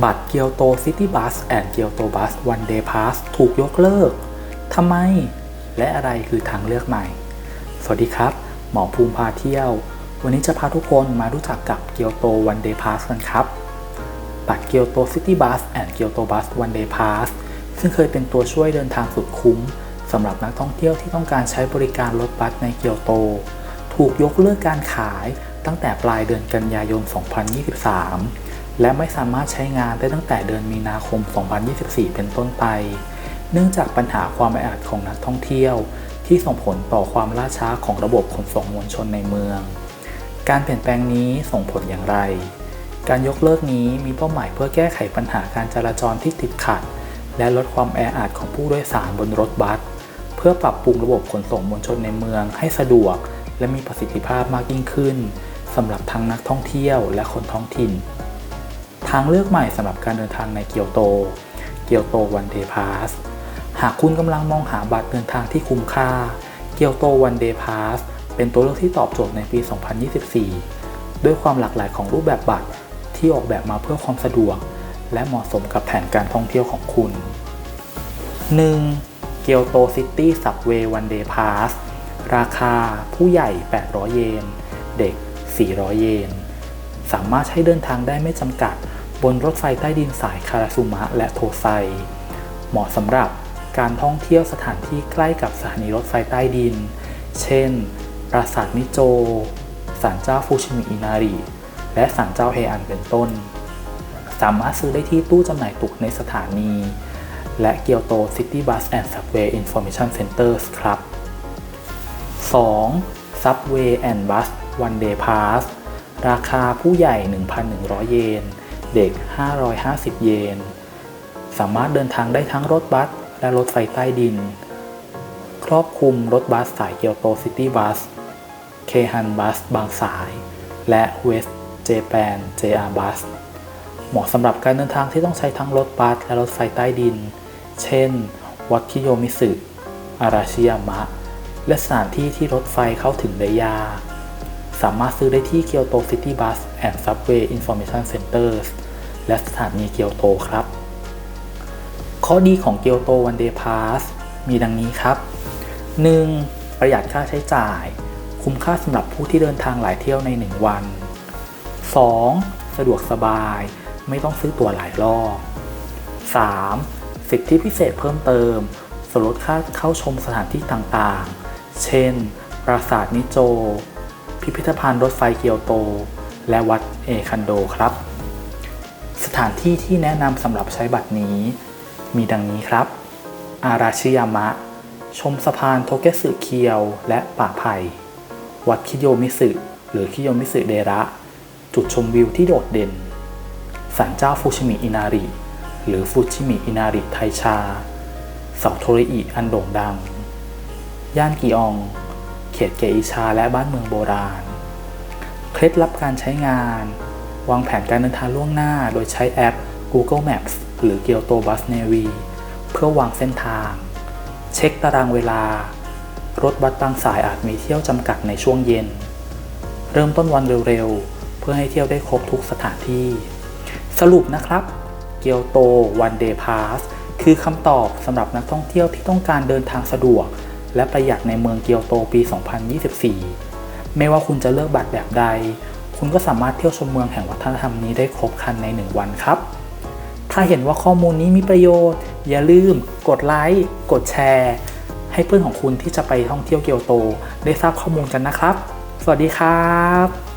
บัตรเกียวโตซิตี้บัสแอนด์เกียวโตบัสวันเดย์พาสถูกยกเลิกทำไม และอะไรคือทางเลือกใหม่ สวัสดีครับ หมอภูมิพาเที่ยว วันนี้จะพาทุกคนมารู้จักกับเกียวโตวันเดย์พาสกันครับ บัตรเกียวโตซิตี้บัสแอนด์เกียวโตบัสวันเดย์พาสซึ่งเคยเป็นตัวช่วยเดินทางสุดคุ้มสำหรับนักท่องเที่ยวที่ต้องการใช้บริการรถบัสในเกียวโต ถูกยกเลิกการขายตั้งแต่ปลายเดือนกันยายน 2023 และไม่สามารถใช้งานได้ตั้งแต่เดือนมีนาคม 2024 เป็นต้นไป เนื่องจากปัญหาความแออัดของนักท่องเที่ยว ที่ส่งผลต่อความล่าช้าของระบบขนส่งมวลชนในเมือง การเปลี่ยนแปลงนี้ส่งผลอย่างไร การยกเลิกนี้มีเป้าหมายเพื่อแก้ไขปัญหาการจราจรที่ติดขัด และลดความแออัดของผู้โดยสารบนรถบัส เพื่อปรับปรุงระบบขนส่งมวลชนในเมืองให้สะดวก และมีประสิทธิภาพมากยิ่งขึ้นสำหรับทั้งนักท่องเที่ยวและคนท้องถิ่น ทางเลือกใหม่สำหรับการเดินทางในเกียวโต เกียวโตวันเดย์พาส หากคุณกำลังมองหาบัตรเดินทางที่คุ้มค่า เกียวโตวันเดย์พาสเป็นตัวเลือกที่ตอบโจทย์ในปี 2024 ด้วยความหลากหลายของรูปแบบบัตรที่ออกแบบมาเพื่อความสะดวก และเหมาะสมกับแผนการท่องเที่ยวของคุณ 1. เกียวโตซิตี้ซับเวย์วันเดย์พาสราคาผู้ใหญ่ 800 เยน เด็ก 400 เยน สามารถใช้เดินทางได้ไม่จำกัด บนรถไฟใต้ดินสายคาราซุมะและโทไซ เหมาะสำหรับการท่องเที่ยวสถานที่ใกล้กับสถานีรถไฟใต้ดิน เช่น ปราสาทมิโจศาลเจ้าฟูชิมิอินาริและศาลเจ้าเฮอันเป็นต้น สามารถซื้อได้ที่ตู้จำหน่ายตั๋วในสถานี และเกียวโตซิตี้บัสแอนด์ซับเวย์อินฟอร์เมชันเซ็นเตอร์ครับ 2. Subway and Bus One Day Pass ราคาผู้ใหญ่ 1,100 เยน เด็ก 550 เยน สามารถเดินทางได้ทั้งรถบัส และรถไฟใต้ดิน ครอบคลุมรถบัสสายเกียวโตซิตี้บัส เคฮันบัสบางสาย และเวสเจแปน JR Bus เหมาะสำหรับการเดินทางที่ต้องใช้ทั้งรถบัส และรถไฟใต้ดิน เช่น วัดคิโยมิสึอาราชิยามะ และสถานที่ที่รถไฟเข้าถึงได้ยาก สามารถซื้อได้ที่ Kyoto City Bus and Subway Information Centers และสถานีเกียวโตครับ ข้อดีของ Kyoto One Day Pass มีดังนี้ครับ 1. ประหยัดค่าใช้จ่าย คุ้มค่าสำหรับผู้ที่เดินทางหลายเที่ยวใน 1 วัน 2. สะดวกสบาย ไม่ต้องซื้อตั๋วหลายรอบ 3. สิทธิพิเศษเพิ่มเติมส่วนลดค่าเข้าชมสถานที่ต่างๆ เช่น ปราสาทมิโจ พิพิธภัณฑ์รถไฟเกียวโต และวัดเอคันโดครับ สถานที่ที่แนะนำสำหรับใช้บัตรนี้ มีดังนี้ครับ อาราชิยามะ ชมสะพานโทเกสึเคียว และป่าไผ่วัดคิโยมิสึหรือคิโยมิสึเดระ จุดชมวิวที่โดดเด่นศาลเจ้าฟูชิมิอินาริหรือฟูชิมิอินาริไทชาเสาโทริอิอันโด่งดัง ย่านกีออง ตเกอิชา และบ้านเมืองโบราณ เคล็ดลับการใช้งาน วางแผนการเดินทางล่วงหน้า โดยใช้แอป Google Maps หรือ Kyoto Bus Navy เพื่อวางเส้นทาง เช็คตารางเวลา รถบัสบางสายอาจมีเที่ยวจำกัดในช่วงเย็น เริ่มต้นวันเร็วๆ เพื่อให้เที่ยวได้ครบทุกสถานที่ สรุปนะครับเกียวโต One Day Pass คือคำตอบสำหรับนักท่องเที่ยวที่ต้องการเดินทางสะดวก และประหยัดในเมืองเกียวโตปี 2024 ไม่ว่าคุณจะเลือกบัตรแบบใด คุณก็สามารถเที่ยวชมเมืองแห่งวัฒนธรรมนี้ได้ครบครันใน 1 วันครับ ถ้าเห็นว่าข้อมูลนี้มีประโยชน์ อย่าลืม กดไลค์ กดแชร์ ให้เพื่อนของคุณที่จะไปท่องเที่ยวเกียวโต ได้ทราบข้อมูลกันนะครับ สวัสดีครับ